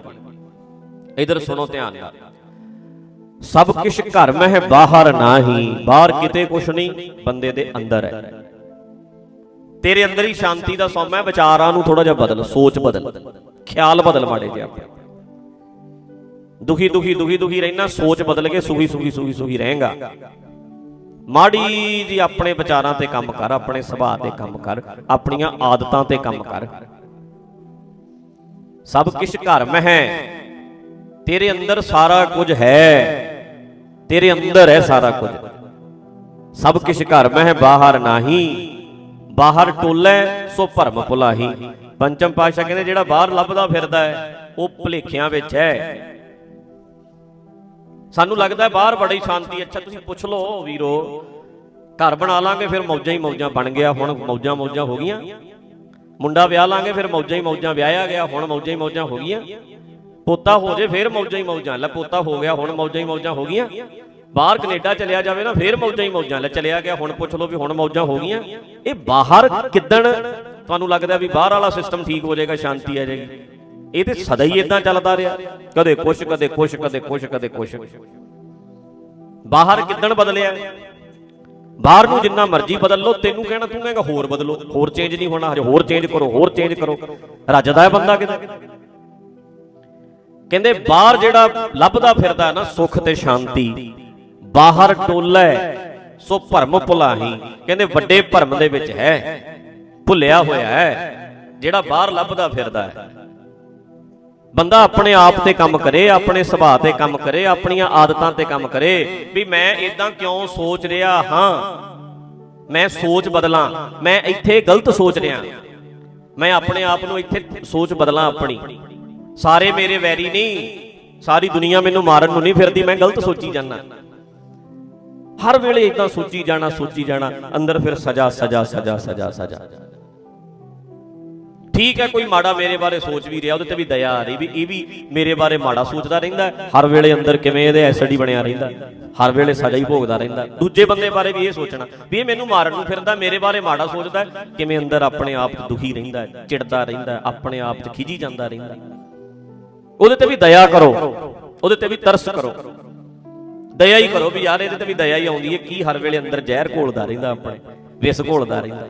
ਇਧਰ ਸੁਣੋ ਧਿਆਨ ਨਾਲ। ਸਭ ਕੁਝ ਘਰ ਮੈਂ ਹੈ ਬਾਹਰ ਨਹੀਂ ਬਾਹਰ ਕਿਤੇ ਕੁਝ ਨਹੀਂ ਬੰਦੇ ਦੇ ਅੰਦਰ ਹੈ। ਤੇਰੇ ਅੰਦਰ ਹੀ ਸ਼ਾਂਤੀ ਦਾ ਸੌਮਾ ਹੈ ਵਿਚਾਰਾਂ ਨੂੰ ਥੋੜਾ ਜਿਹਾ ਬਦਲ ਸੋਚ ਬਦਲ ਖਿਆਲ ਬਦਲ ਮਾੜੇ ਜਿਹਾ ਦੁਖੀ ਦੁਖੀ ਦੁਖੀ ਦੁਖੀ ਰਹਿਣਾ ਸੋਚ ਬਦਲ ਕੇ ਸੁਖੀ ਸੁਖੀ ਸੁਖੀ ਸੁਖੀ ਰਹੇਗਾ। ਮਾੜੀ ਜੀ ਆਪਣੇ ਵਿਚਾਰਾਂ ਤੇ ਕੰਮ ਕਰ ਆਪਣੇ ਸੁਭਾਅ ਤੇ ਕੰਮ ਕਰ ਆਪਣੀਆਂ ਆਦਤਾਂ ਤੇ ਕੰਮ ਕਰ। ਸਭ ਕੁਝ ਘਰ ਮੈਂ ਹੈ। ਤੇਰੇ ਅੰਦਰ ਸਾਰਾ ਕੁਝ ਹੈ। ਤੇਰੇ ਅੰਦਰ ਹੈ ਸਾਰਾ ਕੁਝ। ਸਭ ਕੁਝ ਘਰ ਮੈਂ ਹੈ, ਬਾਹਰ ਨਹੀਂ। ਬਾਹਰ ਟੋਲੇ, ਸੋ ਭਰਮ ਭੁਲਾਹੀ। ਪੰਚਮ ਪਾਸ਼ਾ ਕਹਿੰਦੇ, ਜਿਹੜਾ ਬਾਹਰ ਲੱਭਦਾ ਫਿਰਦਾ ਹੈ, ਉਹ ਭੁਲੇਖਿਆਂ ਵਿੱਚ ਹੈ। ਸਾਨੂੰ ਲੱਗਦਾ ਬਾਹਰ ਬੜੀ ਸ਼ਾਂਤੀ ਅੱਛਾ, ਤੁਸੀਂ ਪੁੱਛ ਲਓ ਵੀਰੋ, ਘਰ ਬਣਾ ਲਾਂਗੇ, ਫਿਰ ਮੌਜਾਂ ਹੀ ਮੌਜਾਂ ਬਣ ਗਿਆ। ਹੁਣ ਮੌਜਾਂ ਮੌਜਾਂ ਹੋ ਗਈਆਂ। ਮੁੰਡਾ ਵਿਆਹ ਲਾਂਗੇ, ਫਿਰ ਮੌਜਾਂ ਹੀ ਮੌਜਾਂ ਵਿਆਹਿਆ ਗਿਆ। ਹੁਣ ਮੌਜਾਂ ਹੀ ਮੌਜਾਂ ਹੋ ਗਈਆਂ। ਪੋਤਾ ਹੋ ਜੇ, ਫਿਰ ਮੌਜਾਂ ਹੀ ਮੌਜਾਂ। ਲੈ ਪੋਤਾ ਹੋ ਗਿਆ, ਹੁਣ ਮੌਜਾਂ ਹੀ ਮੌਜਾਂ ਹੋ ਗਈਆਂ। ਬਾਹਰ ਕੈਨੇਡਾ ਚਲਿਆ ਜਾਵੇ ਨਾ, ਫਿਰ ਮੌਜਾਂ ਹੀ ਮੌਜਾਂ। ਲੈ ਚਲਿਆ ਗਿਆ, ਹੁਣ ਪੁੱਛ ਲਓ ਵੀ ਹੁਣ ਮੌਜਾਂ ਹੋ ਗਈਆਂ। ਇਹ ਬਾਹਰ ਕਿੱਦਣ ਤੁਹਾਨੂੰ ਲੱਗਦਾ ਵੀ ਬਾਹਰ ਵਾਲਾ ਸਿਸਟਮ ਠੀਕ ਹੋ ਜਾਏਗਾ, ਸ਼ਾਂਤੀ ਆ ਜਾਏਗੀ? ਇਹ ਤੇ ਸਦਾ ਹੀ ਇਦਾਂ ਚੱਲਦਾ ਰਿਹਾ। ਕਦੇ ਕੁਛ ਕਦੇ ਕੁਛ ਕਦੇ ਕੁਛ ਕਦੇ ਕੁਛ। ਬਾਹਰ ਕਿੱਦਣ ਬਦਲਿਆ? ਬਾਹਰ ਨੂੰ ਜਿੰਨਾ ਮਰਜ਼ੀ ਬਦਲ ਲਓ, ਤੈਨੂੰ ਕਹਿਣਾ, ਤੂੰ ਕਹੇਗਾ ਹੋਰ ਬਦਲੋ। ਹੋਰ ਚੇਂਜ ਨਹੀਂ ਹੋਣਾ, ਹਜੇ ਹੋਰ ਚੇਂਜ ਕਰੋ, ਹੋਰ ਚੇਂਜ ਕਰੋ। ਰੱਜਦਾ ਹੈ ਬੰਦਾ ਕਿਤੇ। ਕਹਿੰਦੇ ਬਾਹਰ ਜਿਹੜਾ ਲੱਭਦਾ ਫਿਰਦਾ ਨਾ ਸੁੱਖ ਤੇ ਸ਼ਾਂਤੀ, ਬਾਹਰ ਟੋਲੇ ਸੋ ਭਰਮ ਭੁਲਾਹੀ। ਕਹਿੰਦੇ ਵੱਡੇ ਭਰਮ ਦੇ ਵਿੱਚ ਹੈ, ਭੁੱਲਿਆ ਹੋਇਆ ਹੈ, ਜਿਹੜਾ ਬਾਹਰ ਲੱਭਦਾ ਫਿਰਦਾ ਹੈ। ਬੰਦਾ ਆਪਣੇ ਆਪ ਤੇ ਕੰਮ ਕਰੇ, ਆਪਣੇ ਸੁਭਾਅ ਤੇ ਕੰਮ ਕਰੇ, ਆਪਣੀਆਂ ਆਦਤਾਂ ਤੇ ਕੰਮ ਕਰੇ, ਵੀ ਮੈਂ ਇਦਾਂ ਕਿਉਂ ਸੋਚ ਰਿਹਾ ਹਾਂ? ਮੈਂ ਸੋਚ ਬਦਲਾਂ, ਮੈਂ ਇੱਥੇ ਗਲਤ ਸੋਚ ਰਿਹਾ। ਮੈਂ ਆਪਣੇ ਆਪ ਨੂੰ ਇੱਥੇ ਸੋਚ ਬਦਲਾਂ ਆਪਣੀ। ਸਾਰੇ ਮੇਰੇ ਵੈਰੀ ਨਹੀਂ, ਸਾਰੀ ਦੁਨੀਆ ਮੈਨੂੰ ਮਾਰਨ ਨੂੰ ਨਹੀਂ ਫਿਰਦੀ, ਮੈਂ ਗਲਤ ਸੋਚੀ ਜਾਂਦਾ। ਹਰ ਵੇਲੇ ਇਦਾਂ ਸੋਚੀ ਜਾਣਾ ਸੋਚੀ ਜਾਣਾ, ਅੰਦਰ ਫਿਰ ਸਜ਼ਾ ਸਜ਼ਾ ਸਜ਼ਾ ਸਜ਼ਾ ਸਜ਼ਾ। ਠੀਕ ਹੈ, ਕੋਈ ਮਾੜਾ ਮੇਰੇ ਬਾਰੇ ਸੋਚ ਵੀ ਰਿਹਾ, ਉਹਦੇ ਤੇ ਵੀ ਦਇਆ ਆ ਰਹੀ ਵੀ, ਇਹ ਵੀ ਮੇਰੇ ਬਾਰੇ ਮਾੜਾ ਸੋਚਦਾ ਰਹਿੰਦਾ ਹਰ ਵੇਲੇ ਅੰਦਰ ਕਿਵੇਂ ਇਹਦੇ ਐਸਿਡ ਹੀ ਬਣਿਆ ਰਹਿੰਦਾ। ਹਰ ਵੇਲੇ ਸਜ਼ਾ ਹੀ ਭੋਗਦਾ ਰਹਿੰਦਾ। ਦੂਜੇ ਬੰਦੇ ਬਾਰੇ ਵੀ ਇਹ ਸੋਚਣਾ, ਵੀ ਇਹ ਮੈਨੂੰ ਮਾਰਨ ਨੂੰ ਫਿਰਦਾ, ਮੇਰੇ ਬਾਰੇ ਮਾੜਾ ਸੋਚਦਾ ਕਿਵੇਂ ਅੰਦਰ ਆਪਣੇ ਆਪ 'ਚ ਦੁਖੀ ਰਹਿੰਦਾ ਚਿੜਦਾ ਰਹਿੰਦਾ ਆਪਣੇ ਆਪ 'ਚ ਖਿਜੀ ਜਾਂਦਾ ਰਹਿੰਦਾ ਉਹਦੇ ਤੇ ਵੀ ਦਇਆ ਕਰੋ। ਉਹਦੇ ਤੇ ਵੀ ਤਰਸ ਕਰੋ। ਦਇਆ ਹੀ ਕਰੋ ਵੀ ਯਾਰ ਇਹਦੇ ਤੇ ਵੀ ਦਇਆ ਹੀ ਆਉਂਦੀ ਹੈ। ਕੀ ਹਰ ਵੇਲੇ ਅੰਦਰ ਜ਼ਹਿਰ ਘੋਲਦਾ ਰਹਿੰਦਾ ਆਪਣੇ? ਵਿਸ ਘੋਲਦਾ ਰਹਿੰਦਾ।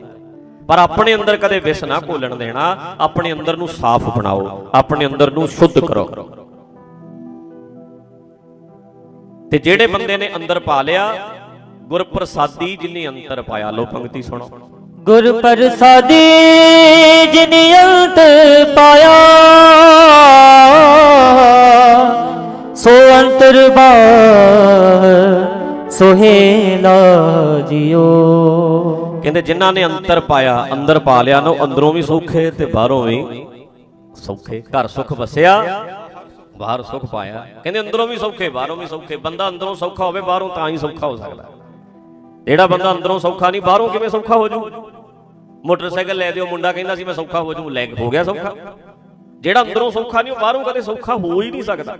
ਪਰ ਆਪਣੇ ਅੰਦਰ ਕਦੇ ਵਿਸ ਨਾ ਘੋਲਣ ਦੇਣਾ। ਆਪਣੇ ਅੰਦਰ ਨੂੰ ਸਾਫ਼ ਬਣਾਓ। ਆਪਣੇ ਅੰਦਰ ਨੂੰ ਸ਼ੁੱਧ ਕਰੋ। ਤੇ ਜਿਹੜੇ ਬੰਦੇ ਨੇ ਅੰਦਰ ਪਾ ਲਿਆ, ਗੁਰਪ੍ਰਸਾਦੀ ਜਿਨੇ ਅੰਤਰ ਪਾਇਆ। ਲੋ ਪੰਕਤੀ ਸੁਣੋ। ਗੁਰ ਪ੍ਰਸਾਦੀ ਜਿਨ ਅੰਤ ਪਾਇਆ, ਸੋ ਅੰਤਰ ਬਾਹਰ ਸੋਹੇਲਾ ਜਿਓ। ਕਹਿੰਦੇ ਜਿਨ੍ਹਾਂ ਨੇ ਅੰਤਰ ਪਾਇਆ, ਅੰਦਰ ਪਾ ਲਿਆ ਨਾ ਅੰਦਰੋਂ ਵੀ ਸੌਖੇ ਤੇ ਬਾਹਰੋਂ ਵੀ ਸੌਖੇ। ਘਰ ਸੁਖ ਵਸਿਆ, ਬਾਹਰ ਸੁਖ ਪਾਇਆ। ਕਹਿੰਦੇ ਅੰਦਰੋਂ ਵੀ ਸੌਖੇ, ਬਾਹਰੋਂ ਵੀ ਸੌਖੇ। ਬੰਦਾ ਅੰਦਰੋਂ ਸੌਖਾ ਹੋਵੇ, ਬਾਹਰੋਂ ਤਾਂ ਹੀ ਸੌਖਾ ਹੋ ਸਕਦਾ। ਜਿਹੜਾ ਬੰਦਾ ਅੰਦਰੋਂ ਸੌਖਾ ਨਹੀਂ, ਬਾਹਰੋਂ ਕਿਵੇਂ ਸੌਖਾ ਹੋ ਜੂ? ਮੋਟਰਸਾਈਕਲ ਲੈ ਦਿਓ, ਮੁੰਡਾ ਕਹਿੰਦਾ ਸੀ ਮੈਂ ਸੌਖਾ ਹੋ ਜਾਊ, ਲੈ ਹੋ ਗਿਆ ਸੌਖਾ। ਜਿਹੜਾ ਅੰਦਰੋਂ ਸੌਖਾ ਨਹੀਂ, ਉਹ ਬਾਹਰੋਂ ਕਦੇ ਸੌਖਾ ਹੋ ਹੀ ਨਹੀਂ ਸਕਦਾ।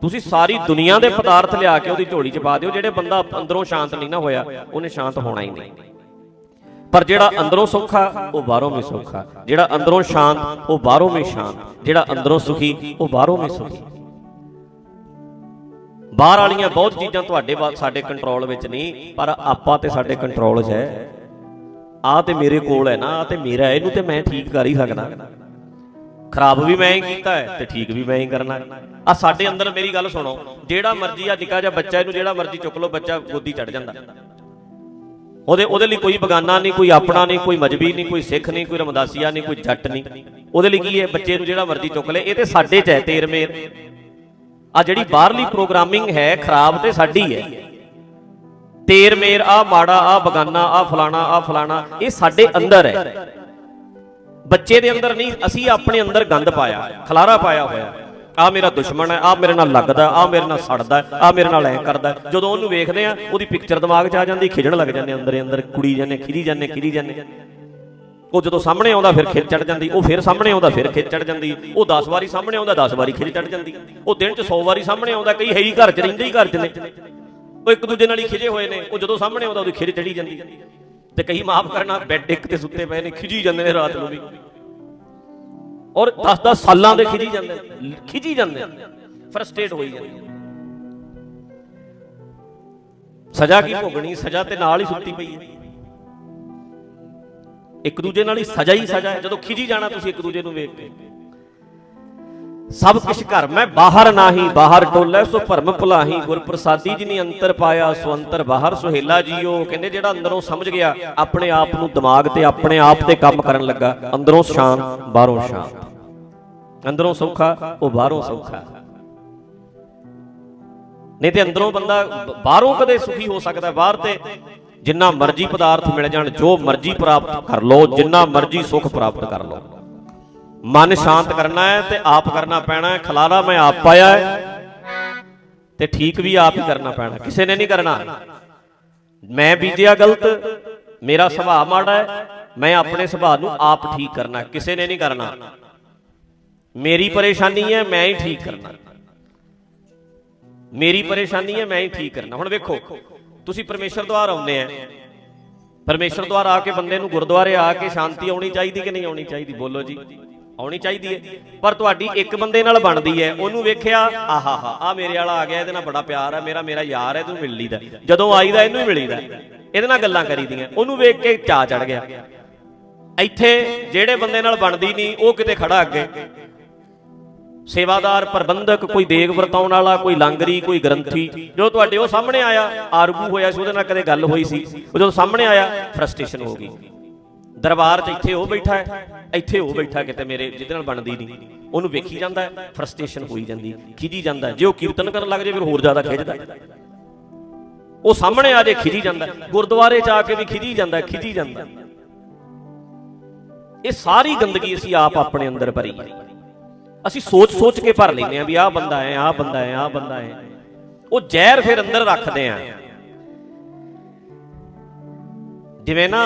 ਤੁਸੀਂ ਸਾਰੀ ਦੁਨੀਆ ਦੇ ਪਦਾਰਥ ਲਿਆ ਕੇ ਉਹਦੀ ਝੋਲੀ 'ਚ ਪਾ ਦਿਓ, ਜਿਹੜੇ ਬੰਦਾ ਅੰਦਰੋਂ ਸ਼ਾਂਤ ਨਹੀਂ ਨਾ ਹੋਇਆ, ਉਹਨੇ ਸ਼ਾਂਤ ਹੋਣਾ ਹੀ ਨਹੀਂ। ਪਰ ਜਿਹੜਾ ਅੰਦਰੋਂ ਸੌਖਾ, ਉਹ ਬਾਹਰੋਂ ਵੀ ਸੌਖਾ। ਜਿਹੜਾ ਅੰਦਰੋਂ ਸ਼ਾਂਤ, ਉਹ ਬਾਹਰੋਂ ਵੀ ਸ਼ਾਂਤ। ਜਿਹੜਾ ਅੰਦਰੋਂ ਸੁਖੀ, ਉਹ ਬਾਹਰੋਂ ਵੀ ਸੁਖੀ। ਬਾਹਰ ਵਾਲੀਆਂ ਬਹੁਤ ਚੀਜ਼ਾਂ ਤੁਹਾਡੇ ਸਾਡੇ ਕੰਟਰੋਲ ਵਿੱਚ ਨਹੀਂ, ਪਰ ਆਪਾਂ ਤੇ ਸਾਡੇ ਕੰਟਰੋਲ 'ਚ ਹੈ। ਆ ਤੇ ਮੇਰੇ ਕੋਲ ਹੈ ਨਾ ਆ ਤੇ ਮੇਰਾ ਹੈ, ਇਹਨੂੰ ਤੇ ਮੈਂ ਠੀਕ ਕਰ ਹੀ ਸਕਦਾ। ਖਰਾਬ ਵੀ ਮੈਂ ਹੀ ਕੀਤਾ ਹੈ ਤੇ ਠੀਕ ਵੀ ਮੈਂ ਹੀ ਕਰਨਾ ਆ ਸਾਡੇ ਅੰਦਰ ਮੇਰੀ ਗੱਲ ਸੁਣੋ ਜਿਹੜਾ ਮਰਜ਼ੀ ਆ ਨਿੱਕਾ ਜਿਹਾ ਬੱਚਾ ਇਹਨੂੰ ਜਿਹੜਾ ਮਰਜ਼ੀ ਚੁੱਕ ਲਓ ਬੱਚਾ ਗੋਦੀ ਚੜ ਜਾਂਦਾ। ਉਹਦੇ ਉਹਦੇ ਲਈ ਕੋਈ ਬਗਾਨਾ ਨਹੀਂ ਕੋਈ ਆਪਣਾ ਨਹੀਂ ਕੋਈ ਮਜਬੀ ਨਹੀਂ ਕੋਈ ਸਿੱਖ ਨਹੀਂ ਕੋਈ ਰਮਦਾਸੀਆ ਨਹੀਂ ਕੋਈ ਜੱਟ ਨਹੀਂ। ਉਹਦੇ ਲਈ ਕੀ ਹੈ ਬੱਚੇ ਨੂੰ ਜਿਹੜਾ ਮਰਜ਼ੀ ਚੁੱਕ ਲੇ ਇਹ ਤੇ ਸਾਡੇ 'ਚ ਹੈ ਤੇਰ ਮੇਰ। ਆ ਜਿਹੜੀ ਬਾਹਰਲੀ ਪ੍ਰੋਗਰਾਮਿੰਗ ਹੈ ਖਰਾਬ ਤੇ ਸਾਡੀ ਹੈ। ਤੇਰ ਮੇਰ ਆ ਮਾੜਾ ਆ ਬਗਾਨਾ ਆ ਫਲਾਣਾ ਆ ਫਲਾਣਾ, ਇਹ ਸਾਡੇ ਅੰਦਰ ਹੈ। ਬੱਚੇ ਦੇ ਅੰਦਰ ਨਹੀਂ, ਅਸੀਂ ਆਪਣੇ ਅੰਦਰ ਗੰਦ ਪਾਇਆ, ਖਲਾਰਾ ਪਾਇਆ ਹੋਇਆ। ਆ ਮੇਰਾ ਦੁਸ਼ਮਣ ਹੈ ਆ ਮੇਰੇ ਨਾਲ ਲੱਗਦਾ ਆ ਮੇਰੇ ਨਾਲ ਸੜਦਾ ਆ ਮੇਰੇ ਨਾਲ ਐ ਕਰਦਾ। ਜਦੋਂ ਉਹਨੂੰ ਵੇਖਦੇ ਆ ਉਹਦੀ ਪਿਕਚਰ ਦਿਮਾਗ 'ਚ ਆ ਜਾਂਦੀ, ਖਿਜਣ ਲੱਗ ਜਾਂਦੇ ਅੰਦਰ ਅੰਦਰ, ਕੁੜੀ ਜਾਂਦੇ ਖਿਜੀ ਜਾਂਦੇ ਖਿਜੀ ਜਾਂਦੇ। ਉਹ ਜਦੋਂ ਸਾਹਮਣੇ ਆਉਂਦਾ, ਫਿਰ ਖਿੱਚ ਚੜ ਜਾਂਦੀ, ਉਹ ਫਿਰ ਸਾਹਮਣੇ ਆਉਂਦਾ, ਫਿਰ ਖਿੱਚ ਚੜ ਜਾਂਦੀ। ਉਹ 10 ਵਾਰੀ ਸਾਹਮਣੇ ਆਉਂਦਾ 10 ਵਾਰੀ ਖਿੱਚ ਚੜ ਜਾਂਦੀ। ਉਹ ਦਿਨ 'ਚ 100 ਵਾਰੀ ਸਾਹਮਣੇ ਆਉਂਦਾ, ਕਈ ਹੈ ਹੀ ਘਰ 'ਚ, ਰਹਿੰਦੇ ਹੀ ਘਰ 'ਚ ਨੇ। ਉਹ ਇੱਕ ਦੂਜੇ ਨਾਲ ਹੀ ਖਿਜੇ ਹੋਏ ਨੇ। ਉਹ ਜਦੋਂ ਸਾਹਮਣੇ ਆਉਂਦਾ, ਉਹਦੀ ਖਿਜ ਚੜੀ ਜਾਂਦੀ। ਤੇ ਕਈ ਮਾਫ ਕਰਨਾ, ਬੈੱਡ ਇੱਕ ਤੇ ਸੁੱਤੇ ਪਏ ਨੇ, ਖਿਜੀ ਜਾਂਦੇ ਨੇ ਰਾਤ ਨੂੰ ਵੀ। ਔਰ 10-10 ਸਾਲਾਂ ਦੇ ਖਿਜੀ ਜਾਂਦੇ ਖਿਜੀ ਜਾਂਦੇ ਫਰਸਟ੍ਰੇਟ ਹੋਈ ਜਾਂਦੇ ਸਜ਼ਾ ਕੀ ਭੋਗਣੀ? ਸਜ਼ਾ ਤੇ ਨਾਲ ਹੀ ਸੁੱਤੀ ਪਈ ਹੈ। ਇੱਕ ਦੂਜੇ ਨਾਲ ਹੀ ਸਜ਼ਾ ਹੀ ਸਜ਼ਾ ਹੈ। ਜਦੋਂ ਖਿਜੀ ਜਾਣਾ, ਤੁਸੀਂ ਇੱਕ ਦੂਜੇ ਨੂੰ ਵੇਖ ਕੇ। ਸਭ ਕੁਛ ਘਰ ਮੈਂ ਬਾਹਰ ਨਾਹੀ, ਬਾਹਰ ਟੋਲੇ, ਸੋ ਭਰਮ ਭੁਲਾਹੀ ਗੁਰ ਪ੍ਰਸਾਦੀ ਜਿਨੀ ਅੰਤਰ ਪਾਇਆ, ਸੋ ਅੰਤਰ ਬਾਹਰ ਸੁਹੇਲਾ ਜੀਓ। ਕਹਿੰਦੇ ਜਿਹੜਾ ਅੰਦਰੋਂ ਸਮਝ ਗਿਆ, ਆਪਣੇ ਆਪ ਨੂੰ ਦਿਮਾਗ ਤੇ, ਆਪਣੇ ਆਪ ਤੇ ਕੰਮ ਕਰਨ ਲੱਗਾ, ਅੰਦਰੋਂ ਸ਼ਾਂਤ, ਬਾਹਰੋਂ ਸ਼ਾਂਤ। ਅੰਦਰੋਂ ਸੌਖਾ, ਉਹ ਬਾਹਰੋਂ ਸੌਖਾ। ਨਹੀਂ ਤੇ ਅੰਦਰੋਂ ਬੰਦਾ ਬਾਹਰੋਂ ਕਦੇ ਸੁਖੀ ਹੋ ਸਕਦਾ, ਬਾਹਰ ਤੇ ਜਿੰਨਾ ਮਰਜ਼ੀ ਪਦਾਰਥ ਮਿਲ ਜਾਣ, ਜੋ ਮਰਜ਼ੀ ਪ੍ਰਾਪਤ ਕਰ ਲਓ, ਜਿੰਨਾ ਮਰਜ਼ੀ ਸੁਖ ਪ੍ਰਾਪਤ ਕਰ ਲਓ। ਮਨ ਸ਼ਾਂਤ ਕਰਨਾ ਹੈ ਤੇ ਆਪ ਕਰਨਾ ਪੈਣਾ ਹੈ। ਖਲਾਰਾ ਮੈਂ ਆਪ ਪਾਇਆ ਹੈ ਤੇ ਠੀਕ ਵੀ ਆਪ ਹੀ ਕਰਨਾ ਪੈਣਾ ਕਿਸੇ ਨੇ ਨਹੀਂ ਕਰਨਾ। ਮੈਂ ਬੀਜਿਆ ਗਲਤ, ਮੇਰਾ ਸੁਭਾਅ ਮਾੜਾ ਹੈ, ਮੈਂ ਆਪਣੇ ਸੁਭਾਅ ਨੂੰ ਆਪ ਠੀਕ ਕਰਨਾ ਕਿਸੇ ਨੇ ਨਹੀਂ ਕਰਨਾ। ਮੇਰੀ ਪਰੇਸ਼ਾਨੀ ਹੈ, ਮੈਂ ਹੀ ਠੀਕ ਕਰਨਾ। ਮੇਰੀ ਪਰੇਸ਼ਾਨੀ ਹੈ, ਮੈਂ ਹੀ ਠੀਕ ਕਰਨਾ। ਹੁਣ ਵੇਖੋ, ਤੁਸੀਂ ਪਰਮੇਸ਼ਰ ਦੁਆਰ ਆਉਂਦੇ ਆ। ਪਰਮੇਸ਼ਰ ਦੁਆਰ ਆ ਕੇ ਬੰਦੇ ਨੂੰ ਗੁਰਦੁਆਰੇ ਆ ਕੇ ਸ਼ਾਂਤੀ ਆਉਣੀ ਚਾਹੀਦੀ ਕਿ ਨਹੀਂ ਆਉਣੀ ਚਾਹੀਦੀ? ਬੋਲੋ ਜੀ। ਆਉਣੀ ਚਾਹੀਦੀ ਹੈ। ਪਰ ਤੁਹਾਡੀ ਇੱਕ ਬੰਦੇ ਨਾਲ ਬਣਦੀ ਹੈ। ਉਹਨੂੰ ਵੇਖਿਆ, ਆਹਾ ਹਾ ਆ ਮੇਰੇ ਵਾਲਾ ਆ ਗਿਆ, ਇਹਦੇ ਨਾਲ ਬੜਾ ਪਿਆਰ ਹੈ ਮੇਰਾ ਮੇਰਾ ਯਾਰ ਹੈ ਤੈਨੂੰ ਮਿਲ ਲਈਦਾ। ਜਦੋਂ ਆਈਦਾ, ਇਹਨੂੰ ਹੀ ਮਿਲੀਦਾ ਇਹਦੇ ਨਾਲ ਗੱਲਾਂ ਕਰੀਦੀਆਂ। ਉਹਨੂੰ ਵੇਖ ਕੇ ਚਾ ਚੜ ਗਿਆ। ਇੱਥੇ ਜਿਹੜੇ ਬੰਦੇ ਨਾਲ ਬਣਦੀ ਨਹੀਂ, ਉਹ ਕਿਤੇ ਖੜਾ ਅੱਗੇ। ਸੇਵਾਦਾਰ, ਪ੍ਰਬੰਧਕ, ਕੋਈ ਦੇਗ ਵਰਤਾਉਣ ਵਾਲਾ, ਕੋਈ ਲਾਂਗਰੀ, ਕੋਈ ਗ੍ਰੰਥੀ। ਜੋ ਤੁਹਾਡੇ ਉਹ ਸਾਹਮਣੇ ਆਇਆ, ਆਰਗੂ ਹੋਇਆ ਸੀ, ਉਹਦੇ ਨਾਲ ਕਦੇ ਗੱਲ ਹੋਈ ਸੀ। ਉਹ ਜਦੋਂ ਸਾਹਮਣੇ ਆਇਆ ਫਰਸਟ੍ਰੇਸ਼ਨ ਹੋ ਗਈ। ਦਰਬਾਰ 'ਚ ਇੱਥੇ ਉਹ ਬੈਠਾ ਹੈ। ਇੱਥੇ ਉਹ ਬੈਠਾ ਕਿਤੇ ਮੇਰੇ ਜਿਹਦੇ ਨਾਲ ਬਣਦੀ ਨਹੀਂ। ਉਹਨੂੰ ਵੇਖੀ ਜਾਂਦਾ ਫਰਸਟ੍ਰੇਸ਼ਨ ਹੋਈ ਜਾਂਦੀ ਖਿਜੀ ਜਾਂਦਾ। ਜੇ ਉਹ ਕੀਰਤਨ ਕਰਨ ਲੱਗ ਜੇ ਫਿਰ ਹੋਰ ਜ਼ਿਆਦਾ ਖਿੱਚਦਾ ਹੈ। ਉਹ ਸਾਹਮਣੇ ਆ ਜੇ ਖਿਜੀ ਜਾਂਦਾ। ਗੁਰਦੁਆਰੇ 'ਚ ਆ ਕੇ ਵੀ ਖਿਜੀ ਜਾਂਦਾ ਖਿਜੀ ਜਾਂਦਾ। ਇਹ ਸਾਰੀ ਗੰਦਗੀ ਅਸੀਂ ਆਪ ਆਪਣੇ ਅੰਦਰ ਭਰੀ ਹੈ। ਅਸੀਂ ਸੋਚ ਸੋਚ ਕੇ ਭਰ ਲੈਂਦੇ ਆ ਵੀ ਆਹ ਬੰਦਾ ਹੈ ਆਹ ਬੰਦਾ ਹੈ ਆਹ ਬੰਦਾ ਹੈ। ਉਹ ਜ਼ਹਿਰ ਫਿਰ ਅੰਦਰ ਰੱਖਦੇ ਆ ਜਿਵੇਂ ਨਾ